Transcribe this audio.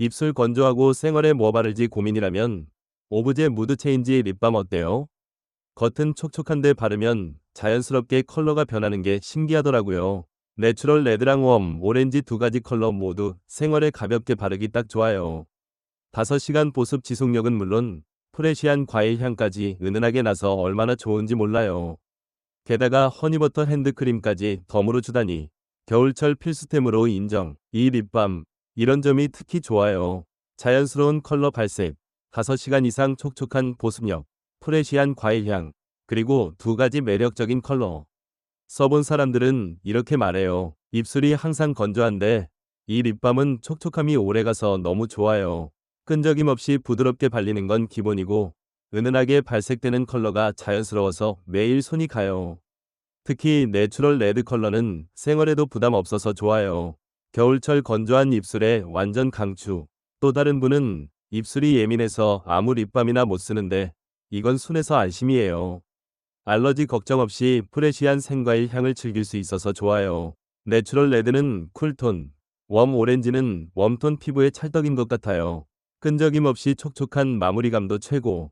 입술 건조하고 생얼에 뭐 바르지 고민이라면 오브제 무드 체인지 립밤 어때요? 겉은 촉촉한데 바르면 자연스럽게 컬러가 변하는 게 신기하더라고요. 내추럴 레드랑 웜, 오렌지 두 가지 컬러 모두 생얼에 가볍게 바르기 딱 좋아요. 5시간 보습 지속력은 물론 프레시한 과일 향까지 은은하게 나서 얼마나 좋은지 몰라요. 게다가 허니버터 핸드크림까지 덤으로 주다니 겨울철 필수템으로 인정. 이 립밤 이런 점이 특히 좋아요. 자연스러운 컬러 발색, 5시간 이상 촉촉한 보습력, 프레시한 과일향, 그리고 두 가지 매력적인 컬러. 써본 사람들은 이렇게 말해요. 입술이 항상 건조한데 이 립밤은 촉촉함이 오래가서 너무 좋아요. 끈적임 없이 부드럽게 발리는 건 기본이고 은은하게 발색되는 컬러가 자연스러워서 매일 손이 가요. 특히 내추럴 레드 컬러는 생얼에도 부담 없어서 좋아요. 겨울철 건조한 입술에 완전 강추. 또 다른 분은 입술이 예민해서 아무 립밤이나 못 쓰는데 이건 순해서 안심이에요. 알러지 걱정 없이 프레시한 생과일 향을 즐길 수 있어서 좋아요. 내추럴 레드는 쿨톤, 웜 오렌지는 웜톤 피부에 찰떡인 것 같아요. 끈적임 없이 촉촉한 마무리감도 최고.